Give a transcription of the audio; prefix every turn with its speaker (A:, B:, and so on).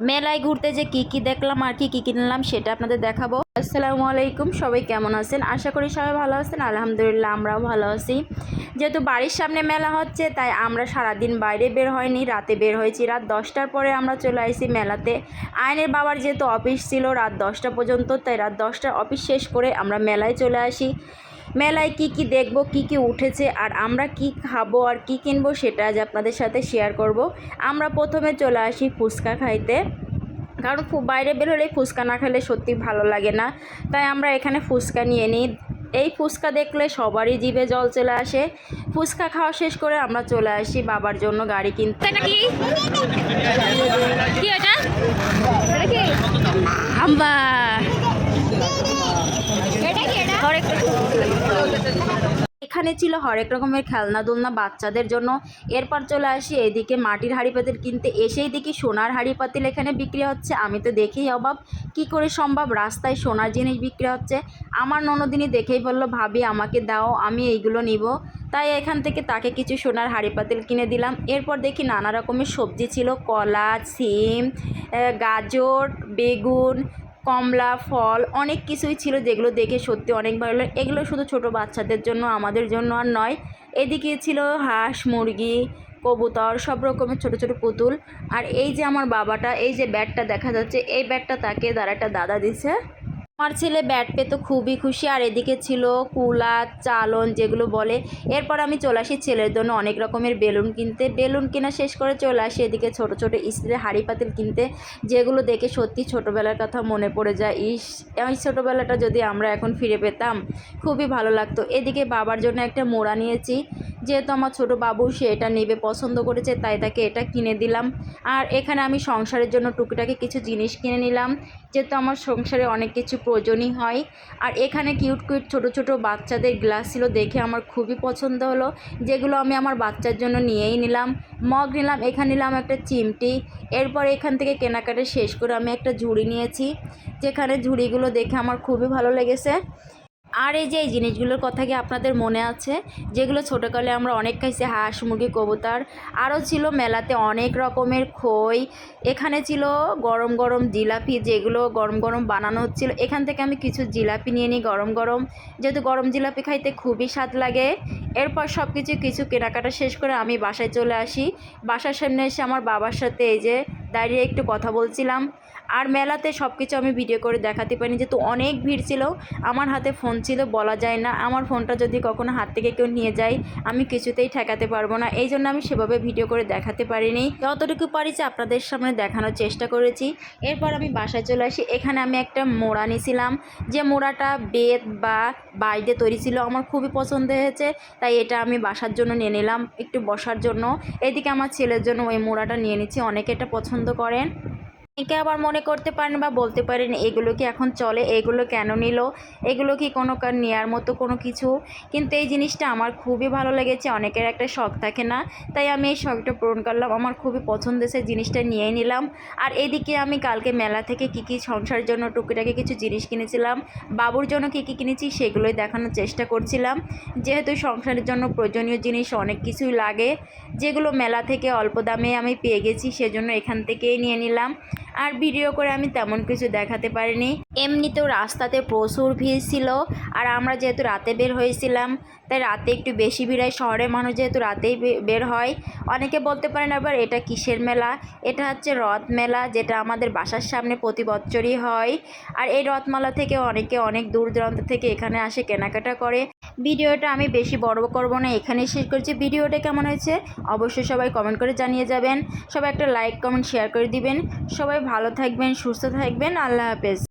A: মেলায় ঘুরতে যে কি কি দেখলাম আর কি কি কিনলাম সেটা আপনাদের দেখাবো। আসসালামু আলাইকুম, সবাই কেমন আছেন? আশা করি সবাই ভালো আছেন, আলহামদুলিল্লাহ আমরাও ভালো আছি। যেহেতু বাড়ির সামনে মেলা হচ্ছে, তাই আমরা সারাদিন বাইরে বের হয়নি, রাতে বের হয়েছি। রাত দশটার পরে আমরা চলে আসি মেলাতে। আয়নের বাবার যেহেতু অফিস ছিল রাত দশটা পর্যন্ত, তাই রাত দশটার অফিস শেষ করে আমরা মেলায় চলে আসি। মেলায় কি কি দেখব, কি কি উঠেছে, আর আমরা কি খাব আর কি কিনবো সেটা আজ আপনাদের সাথে শেয়ার করব। আমরা প্রথমে চলে আসি ফুচকা খাইতে। কারণ ফু- বাইরে বের হলে ফুচকা না খেলে সত্যি ভালো লাগে না। তাই আমরা এখানে ফুচকা নিয়ে নিই। এই ফুচকা দেখলে সবারই জিভে জল চলে আসে। ফুচকা খাওয়া শেষ করে আমরা চলে আসি বাবার জন্য গাড়ি কিনতে।
B: কি এটা কি এটা
A: এখানে ছিল হরেক রকমের খেলনা দোলনা বাচ্চাদের জন্য। এরপর চলে আসি এদিকে মাটির হাঁড়ি পাতিল কিনতে। এসেই দেখি সোনার হাঁড়ি পাতিল এখানে বিক্রি হচ্ছে। আমি তো দেখেই অবাক, কি করে সম্ভব? রাস্তায় সোনার জিনিস বিক্রি হচ্ছে। আমার ননদিনী দেখেই বলল, ভাবি, আমাকে দাও, আমি এইগুলো নিব। তাই এখান থেকে তাকে কিছু সোনার হাঁড়ি পাতিল কিনে দিলাম। এরপর দেখি নানা রকমের সবজি ছিল, কলা, সিম গাজর, বেগুন কমলা, ফল, অনেক কিছুই ছিল যেগুলো দেখে সত্যি অনেক ভালো লাগে। এগুলো শুধু ছোট বাচ্চাদের জন্য, আমাদের জন্য আর নয়। এদিকে ছিল হাঁস, মুরগি, কবুতর, সব রকমের ছোট ছোট পুতুল। আর এই যে আমার বাবাটা, এই যে ব্যাটটা দেখা যাচ্ছে, এই ব্যাটটা তাকে, তার একটা দাদা দিছে। আমার ছেলে ব্যাট পেয়ে তো খুবই খুশি। আর এদিকে ছিল কুলা, চালন যেগুলো বলে। এরপর আমি চলে আসি ছেলের জন্য অনেক রকমের বেলুন কিনতে। বেলুন কেনা শেষ করে চলে আসি এদিকে ছোট ছোট স্টিলের হাঁড়ি পাতিল কিনতে। যেগুলো দেখে সত্যি ছোটোবেলার কথা মনে পড়ে যায়। ইস, এই ছোটোবেলাটা যদি আমরা এখন ফিরে পেতাম, খুবই ভালো লাগতো। এদিকে বাবার জন্য একটা মোড়া নিয়েছি। যেহেতু আমার ছোটো বাবু, সে এটা নেবে, পছন্দ করেছে, তাই তাকে এটা কিনে দিলাম। আর এখানে আমি সংসারের জন্য টুকিটাকি কিছু জিনিস কিনে নিলাম, যেহেতু আমার সংসারে অনেক কিছু প্রয়োজনই হয়। আর এখানে কিউট কিউট ছোট ছোট বাচ্চাদের গ্লাস ছিল দেখে আমার খুবই পছন্দ হলো, যেগুলো আমি আমার বাচ্চার জন্য নিয়েই নিলাম। মগ নিলাম, এখানে নিলাম একটা চিমটি। এরপর এখান থেকে কেনাকাটা শেষ করে আমি একটা ঝুড়ি নিয়েছি, যেখানে ঝুড়িগুলো দেখে আমার খুবই ভালো লেগেছে। আর এই যে এই জিনিসগুলোর কথা কি আপনাদের মনে আছে? যেগুলো ছোটোকালে আমরা অনেক খাইছি, হাঁস, মুরগি, কবুতর। আরও ছিল মেলাতে অনেক রকমের খই। এখানে ছিল গরম গরম জিলাপি, যেগুলো গরম গরম বানানো হচ্ছিল। এখান থেকে আমি কিছু জিলাপি নিয়ে নিই গরম গরম। যেহেতু গরম জিলাপি খাইতে খুবই স্বাদ লাগে। এরপর সব কিছু কিছু কেনাকাটা শেষ করে আমি বাসায় চলে আসি। বাসার সামনে এসে আমার বাবার সাথে এই যে দাঁড়িয়ে একটু কথা বলছিলাম। আর মেলাতে সব কিছু আমি ভিডিও করে দেখাতে পারিনি। যেহেতু অনেক ভিড় ছিল, আমার হাতে ফোন ছিল, বলা যায় না। আমার ফোনটা যদি কখনো হাত থেকে কেউ নিয়ে যায়, আমি কিছুতেই ঠেকাতে পারব না। এই জন্য আমি সেভাবে ভিডিও করে দেখাতে পারিনি। যতটুকু পারিছি আপনাদের সামনে দেখানোর চেষ্টা করেছি। এরপর আমি বাসায় চলে আসি। এখানে আমি একটা মোড়া নিয়েছিলাম যে মোড়াটা বেত বা বাইরে তৈরি ছিল, আমার খুবই পছন্দ হয়েছে। তাই এটা আমি বাসার জন্য নিয়ে নিলাম। একটু বসার জন্য। এদিকে আমার ছেলের জন্য ওই মোড়াটা নিয়ে নিচ্ছি। অনেকে এটা পছন্দ করেন। অনেকে আবার মনে করতে পারেন বা বলতে পারেন, এগুলো কি এখন চলে? এগুলো কেন নিল? এগুলো কি কোনো কার নেওয়ার মতো কোনো কিছু? কিন্তু এই জিনিসটা আমার খুবই ভালো লেগেছে, অনেকের একটা শখ থাকে না, তাই আমি এই শখটা পূরণ করলাম। আমার খুবই পছন্দ সে জিনিসটা নিয়েই নিলাম। আর এদিকে আমি কালকে মেলা থেকে কী কী সংসারের জন্য টুকিটাকি কিছু জিনিস কিনেছিলাম, বাবুর জন্য কী কী কিনেছি সেগুলোই দেখানোর চেষ্টা করছিলাম। যেহেতু সংসারের জন্য প্রয়োজনীয় জিনিস অনেক কিছুই লাগে, যেগুলো মেলা থেকে অল্প দামে আমি পেয়ে গেছি সেজন্য এখান থেকেই নিয়ে নিলাম। আর ভিডিও করে আমি তেমন কিছু দেখাতে পারিনি। এমনিতেও রাস্তাতে প্রচুর ভিড় ছিল আর আমরা যেহেতু রাতে বের হয়েছিলাম, তাই রাতে একটু বেশি ভিড় হয়। শহরের মানুষ যেহেতু রাতেই বের হয়। অনেকে বলতে পারেন আবার এটা কিসের মেলা? এটা হচ্ছে রথ মেলা, যেটা আমাদের বাসার সামনে প্রতি বছরই হয়। আর এই রথমেলা থেকে অনেকে অনেক দূর দূরান্ত থেকে এখানে আসে, কেনাকাটা করে। ভিডিওটা আমি বেশি বড় করব না এখানে শেষ করছি। ভিডিওটা কেমন হয়েছে অবশ্যই সবাই কমেন্ট করে জানিয়ে যাবেন। সবাই একটা লাইক কমেন্ট শেয়ার করে দিবেন। সবাই ভালো থাকবেন, সুস্থ থাকবেন। আল্লাহ হাফেজ।